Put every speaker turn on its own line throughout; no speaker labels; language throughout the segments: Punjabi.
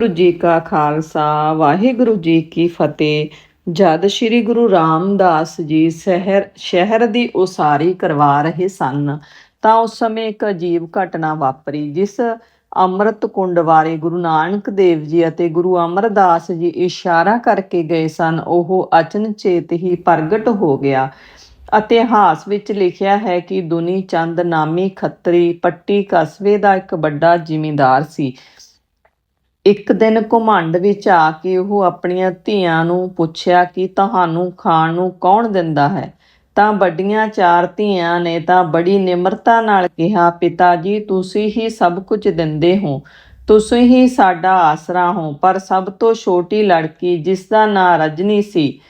ਵਾਹਿਗੁਰੂ ਜੀ ਕਾ ਖਾਲਸਾ, ਵਾਹਿਗੁਰੂ ਜੀ ਕੀ ਫਤਿਹ। ਜਦ ਸ੍ਰੀ ਗੁਰੂ ਰਾਮਦਾਸ ਜੀ ਸ਼ਹਿਰ ਸ਼ਹਿਰ ਦੀ ਉਸਾਰੀ ਕਰਵਾ ਰਹੇ ਸਨ, ਤਾਂ ਉਸ ਸਮੇਂ ਇੱਕ ਅਜੀਬ ਘਟਨਾ ਵਾਪਰੀ, ਜਿਸ ਅੰਮ੍ਰਿਤ ਕੁੰਡ ਬਾਰੇ ਗੁਰੂ ਨਾਨਕ ਦੇਵ ਜੀ ਅਤੇ ਗੁਰੂ ਅਮਰਦਾਸ ਜੀ ਇਸ਼ਾਰਾ ਕਰਕੇ ਗਏ ਸਨ। ਉਹ ਅਚਨਚੇਤ ਹੀ ਪ੍ਰਗਟ ਹੋ ਗਿਆ। ਇਤਿਹਾਸ ਵਿੱਚ ਲਿਖਿਆ ਹੈ ਕਿ ਦੁਨੀ ਚੰਦ ਨਾਮੀ ਖੱਤਰੀ ਪੱਟੀ ਕਸਬੇ ਦਾ ਇੱਕ ਵੱਡਾ ਜ਼ਿਮੀਂਦਾਰ ਸੀ। ਇੱਕ ਦਿਨ ਘੁਮੰਡ ਵਿੱਚ ਆ ਕੇ ਉਹ ਆਪਣੀਆਂ ਧੀਆਂ ਨੂੰ ਪੁੱਛਿਆ ਕਿ ਤੁਹਾਨੂੰ ਖਾਣ ਨੂੰ ਕੌਣ ਦਿੰਦਾ ਹੈ? ਤਾਂ ਵੱਡੀਆਂ ਚਾਰ ਧੀਆਂ ਨੇ ਤਾਂ ਬੜੀ ਨਿਮਰਤਾ ਨਾਲ ਕਿਹਾ, ਪਿਤਾ ਜੀ, ਤੁਸੀਂ ਹੀ ਸਭ ਕੁਝ ਦਿੰਦੇ ਹੋ। ਤੁਸੀਂ ਹੀ ਸਾਡਾ ਆਸਰਾ ਹੋ, ਪਰ ਸਭ ਤੋਂ ਛੋਟੀ ਲੜਕੀ ਜਿਸ ਦਾ ਨਾਂ ਰਜਨੀ ਸੀ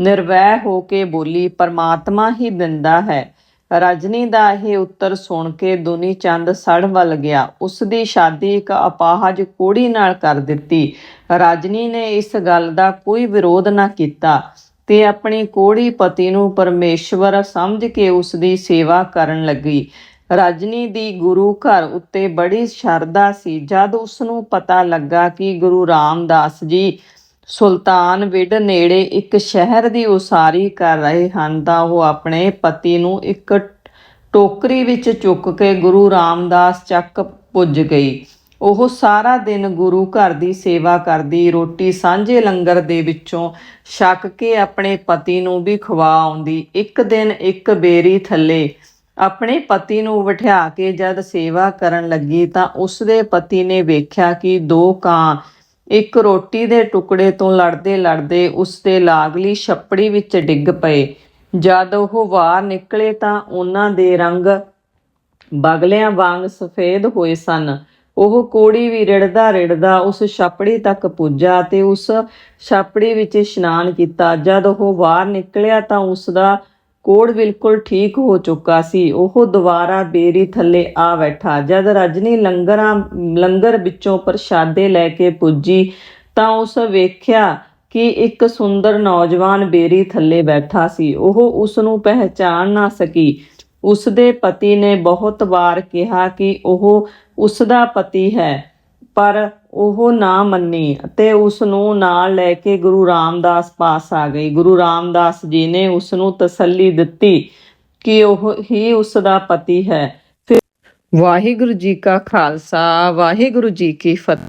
ਨਿਰਵੈ ਹੋ ਕੇ ਬੋਲੀ, ਪਰਮਾਤਮਾ ਹੀ ਦਿੰਦਾ ਹੈ। ਰਜਨੀ ਦਾ ਇਹ ਉੱਤਰ ਸੁਣ ਕੇ ਦੁਨੀ ਚੰਦ ਸੜ ਵੱਲ ਗਿਆ। ਉਸ ਦੀ ਸ਼ਾਦੀ ਇੱਕ ਅਪਾਹਜ ਕੋੜੀ ਨਾਲ ਕਰ ਦਿੱਤੀ। ਰਜਨੀ ਨੇ ਇਸ ਗੱਲ ਦਾ ਕੋਈ ਵਿਰੋਧ ਨਾ ਕੀਤਾ ਤੇ ਆਪਣੀ ਕੋੜੀ ਪਤੀ ਨੂੰ ਪਰਮੇਸ਼ਵਰ ਸਮਝ ਕੇ ਉਸ ਦੀ ਸੇਵਾ ਕਰਨ ਲੱਗੀ। ਰਜਨੀ ਦੀ ਗੁਰੂ ਘਰ ਉੱਤੇ ਬੜੀ ਸ਼ਰਧਾ ਸੀ। ਜਦ ਉਸ ਨੂੰ ਪਤਾ ਲੱਗਾ ਕਿ ਗੁਰੂ ਰਾਮਦਾਸ ਜੀ ਸੁਲਤਾਨ ਵਿਡ ਨੇੜੇ ਇੱਕ ਸ਼ਹਿਰ ਦੀ ਉਸਾਰੀ ਕਰ ਰਹੇ ਹਨ ਤਾਂ ਉਹ ਆਪਣੇ ਪਤੀ ਨੂੰ ਇੱਕ ਟੋਕਰੀ ਵਿੱਚ ਚੁੱਕ ਕੇ ਗੁਰੂ ਰਾਮਦਾਸ ਚੱਕ ਪੁੱਜ ਗਈ। ਉਹ ਸਾਰਾ ਦਿਨ ਗੁਰੂ ਘਰ ਦੀ ਸੇਵਾ ਕਰਦੀ, ਰੋਟੀ ਸਾਂਝੇ ਲੰਗਰ ਦੇ ਵਿੱਚੋਂ ਛਕ ਕੇ ਆਪਣੇ ਪਤੀ ਨੂੰ ਵੀ ਖਵਾ ਆਉਂਦੀ। ਇੱਕ ਦਿਨ ਇੱਕ ਬੇਰੀ ਥੱਲੇ ਆਪਣੇ ਪਤੀ ਨੂੰ ਬਿਠਾ ਕੇ ਜਦ ਸੇਵਾ ਕਰਨ ਲੱਗੀ ਤਾਂ ਉਸ ਦੇ ਪਤੀ ਨੇ ਵੇਖਿਆ ਕਿ ਦੋ ਕਾਂ ਇੱਕ ਰੋਟੀ ਦੇ ਟੁਕੜੇ ਤੋਂ ਲੜਦੇ ਲੜਦੇ ਉਸ ਦੇ ਲਾਗਲੀ ਛੱਪੜੀ ਵਿੱਚ ਡਿੱਗ ਪਏ। ਜਦ ਉਹ ਬਾਹਰ ਨਿਕਲੇ ਤਾਂ ਉਹਨਾਂ ਦੇ ਰੰਗ ਬਗਲਿਆਂ ਵਾਂਗ ਸਫੇਦ ਹੋਏ ਸਨ। ਉਹ ਕੋੜੀ ਵੀ ਰਿੜਦਾ ਰਿੜਦਾ ਉਸ ਛਾਪੜੀ ਤੱਕ ਪੁੱਜਾ ਤੇ ਉਸ ਛਾਪੜੀ ਵਿੱਚ ਇਸ਼ਨਾਨ ਕੀਤਾ। ਜਦ ਉਹ ਬਾਹਰ ਨਿਕਲਿਆ ਤਾਂ ਉਸ ਦਾ ਕੋੜ ਬਿਲਕੁਲ ਠੀਕ ਹੋ ਚੁੱਕਾ ਸੀ। ਉਹ ਦੁਬਾਰਾ ਬੇਰੀ ਥੱਲੇ ਆ ਬੈਠਾ। ਜਦ ਰਜਨੀ ਲੰਗਰਾਂ, ਲੰਗਰ ਵਿੱਚੋਂ ਪ੍ਰਸ਼ਾਦੇ ਲੈ ਕੇ ਪੁੱਜੀ, ਤਾਂ ਉਸ ਵੇਖਿਆ ਕਿ ਇੱਕ ਸੁੰਦਰ ਨੌਜਵਾਨ ਬੇਰੀ ਥੱਲੇ ਬੈਠਾ ਸੀ। ਉਹ ਉਸ ਨੂੰ ਪਹਿਚਾਨ ਨਾ ਸਕੀ। ਉਸ ਦੇ ਪਤੀ ਨੇ ਬਹੁਤ ਵਾਰ ਕਿਹਾ ਕਿ ਉਹ ਉਸ ਦਾ ਪਤੀ ਹੈ। ਪਰ ਉਹ ਨਾ ਮੰਨੀ ਅਤੇ ਉਸ ਨੂੰ ਨਾਲ ਲੈ ਕੇ ਗੁਰੂ ਰਾਮਦਾਸ ਪਾਸ ਆ ਗਈ। ਗੁਰੂ ਰਾਮਦਾਸ ਜੀ ਨੇ ਉਸ ਨੂੰ ਤਸੱਲੀ ਦਿੱਤੀ ਕਿ ਉਹ ਹੀ ਉਸ ਦਾ ਪਤੀ ਹੈ। ਫਿਰ ਵਾਹਿਗੁਰੂ ਜੀ ਕਾ ਖਾਲਸਾ, ਵਾਹਿਗੁਰੂ ਜੀ ਕੀ ਫਤਿਹ।